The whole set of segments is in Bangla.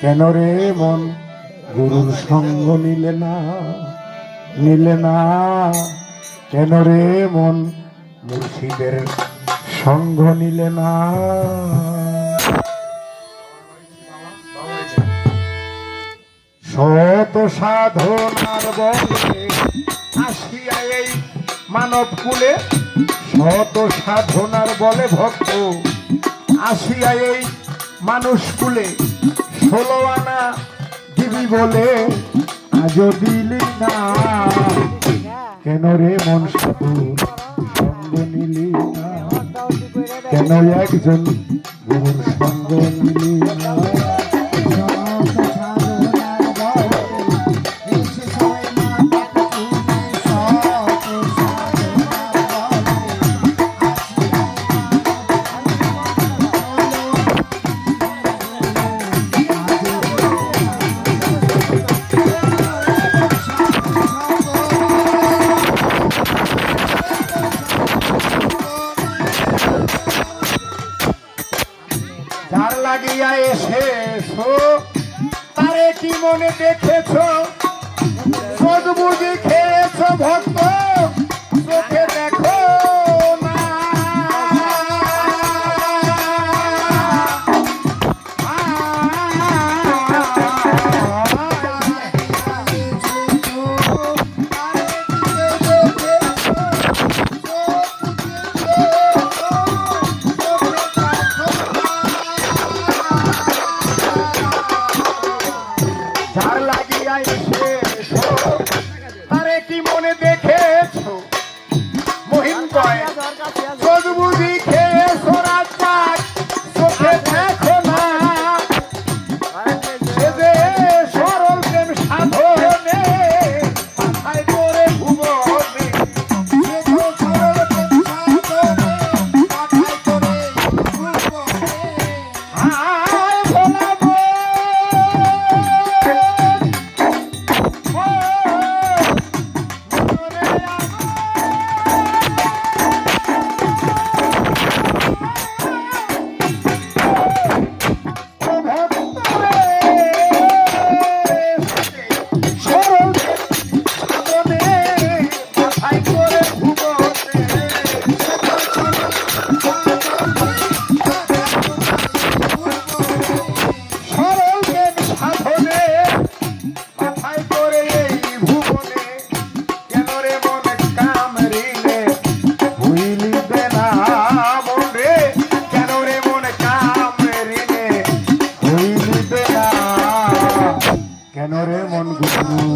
কেন রে মন? গুরুর সঙ্গ নিলে না নিলে না। কেন রে মন? মুর্শিদের সঙ্গ নিলে না। শত সাধনার বলে আসিয়া এই মানব কুলে। শত সাধনার বলে ভক্ত আসিয়া এই মানুষ কুলে ষোলো আনা দিবি বলে আজ দিলি না। কেন রে মন সাধুর সঙ্গ নিলি না? কেন একজন গুরুর সঙ্গ নিলি না? লাগিয়া এসেছ। তারে কি মনে দেখেছ? চোখ বুঝি খেয়েছো ভক্ত। Bitcoin. কেন রে মন গুরু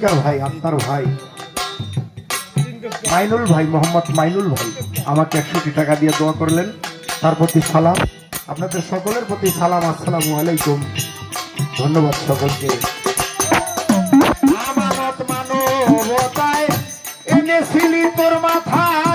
তরিকার ভাই আত্মার ভাই। মাইনুল ভাই, মোহাম্মদ মাইনুল ভাই, আমাকে একশোটি টাকা দিয়ে দোয়া করলেন। তার প্রতি সালাম। আপনাদের সকলের প্রতি সালাম, আসসালামু আলাইকুম। ধন্যবাদ সকলকে। এনেছিলি তোর মাথায়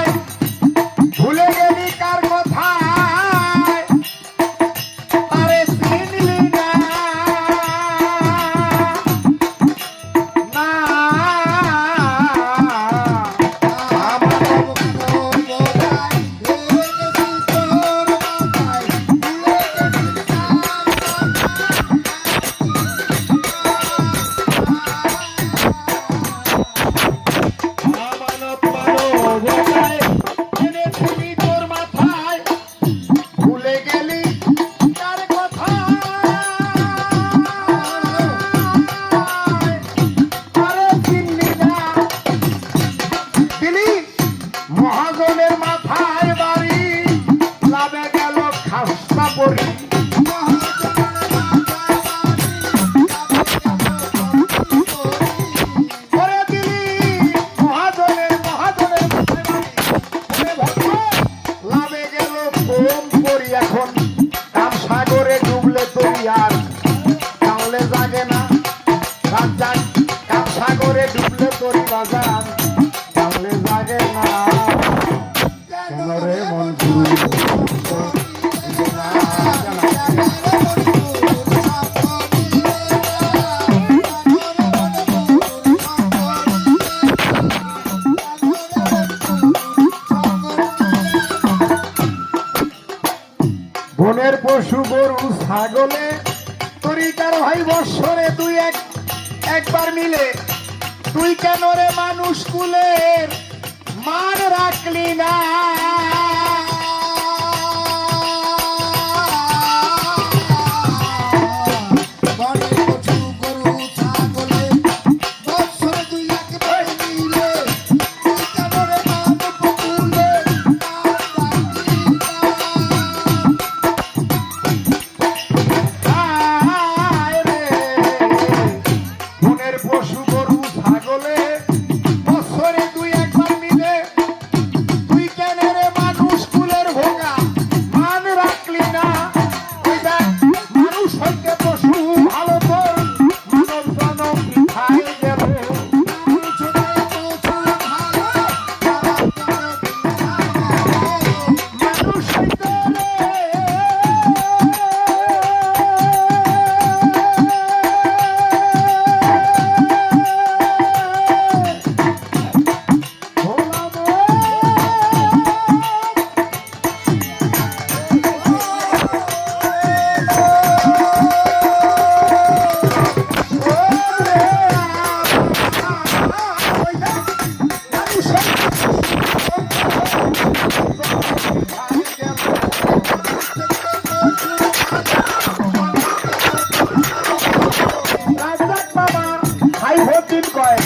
বনের পশু গরু, ছাগলে তুই তার ভাই বৎসরে তুই এক, একবার মিলে। তুই কেন রে মানুষ কুলের মার রাখলি না? ভাই কয়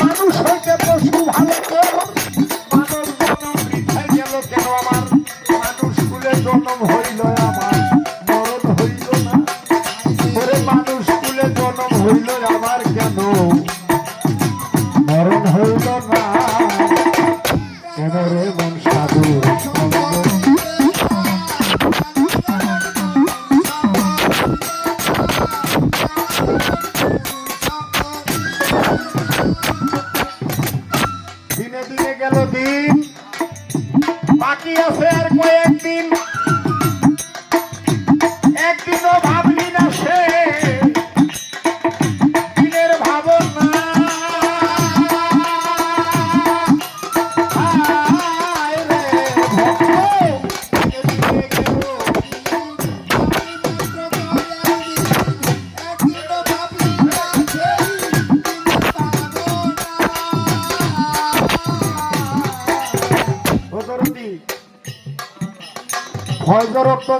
মানুষ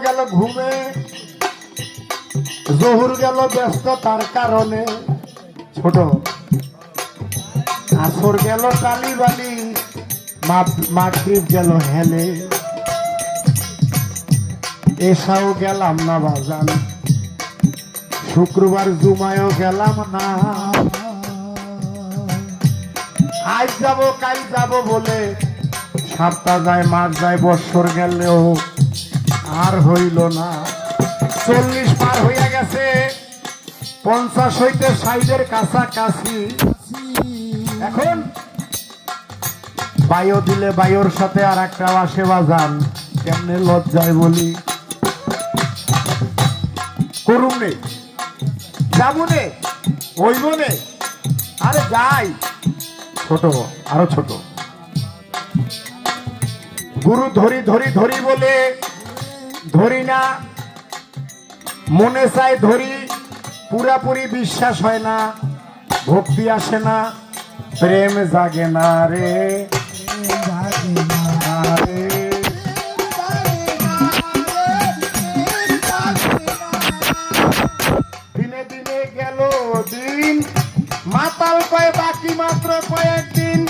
গেল ঘুমে, জহুর গেল ব্যস্ত তার কারণে। ছোট। আসর গেল কালি বালি মাগরিব গেল হেলে। এসাও গেলাম না বাজান। শুক্রবার জুমায়ও গেলাম না। আজ যাব, কাল যাব বলে সাতটা যায় মাস যায়, বৎসর গেলেও আর হইল না। চল্লিশ পার হইয়া গেছে। পঞ্চাশ হইতে সাইডের কাছাকাছি। এখন বায়ু দিলে বায়ুর সাথে আর একটা আসে বাজান। কেমনে লজ্জায় বলি। করুন নে। যাব নে। ওইব আরে যাই। ছোট, আরও ছোট। গুরু ধরি ধরি ধরি বলে ধরি না। মনে চাই ধরি, পুরাপুরি বিশ্বাস হয় না। ভক্তি আসে না, প্রেম জাগে না রে। দিনে দিনে গেল দিন, মাতাল কয় বাকি মাত্র কয়েকদিন।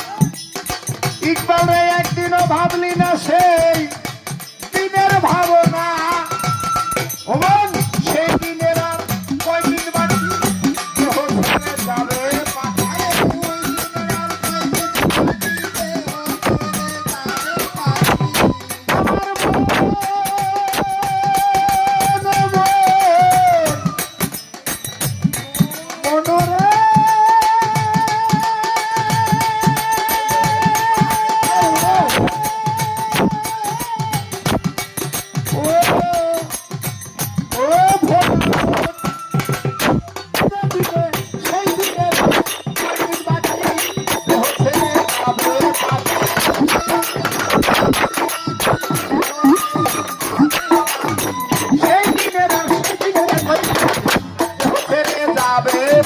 ইকবাল রে একদিনও ভাবলি না সেই দিনের ভাবনা Oba!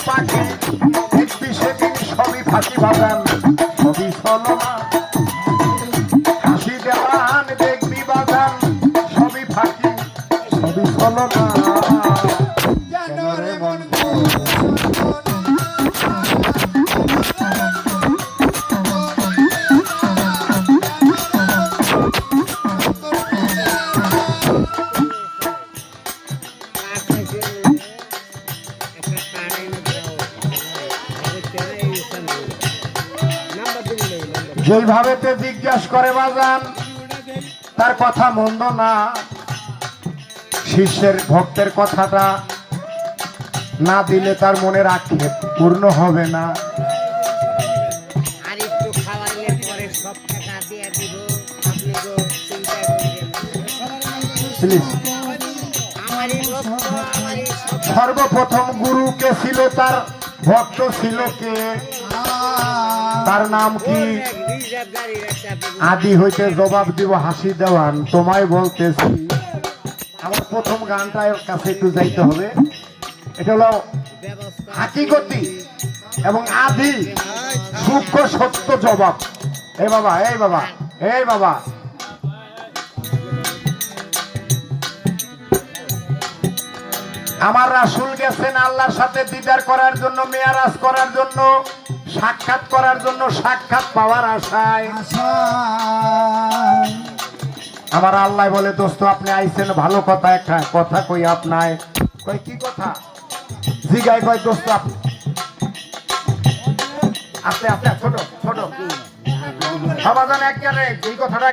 পাখি। দেখবি সেদিন সবই ফাঁকি বাগান। সবই ছলনা। যেইভাবে তে জিজ্ঞাস করে বাজান তার কথা মন্দ না। শিষ্যের ভক্তের কথাটা না দিলে তার মনের আক্ষেপ পূর্ণ হবে না। সর্বপ্রথম গুরু কে ছিল? তার ভক্ত ছিল কে? তার নাম কি? আদি হইতে জবাব দিব হাসি দেওয়ান। তোমায় বলতেছি, আমার প্রথম গানটা এর কাছে একটু যাইতে হবে। এটা হলো হাকিগতি এবং আদি, সূক্ষ্ম সত্য জবাব। এই বাবা এই বাবা এই বাবা। আমার রাসুল গেছেন আল্লাহর সাথে দিদার করার জন্য, মেয়ারাজ করার জন্য, সাক্ষাৎ করার জন্য, সাক্ষাৎ পাওয়ার আশায়। আমার আল্লাহ বলে, দোস্ত, আপনি আইছেন ভালো কথা, একটা কথা কই আপনায়। কই কি কথা? জিগাই কয়, দোস্ত, আপনি আস্তে আস্তে ছোট ছোট। সমাধান এক এই কথাটা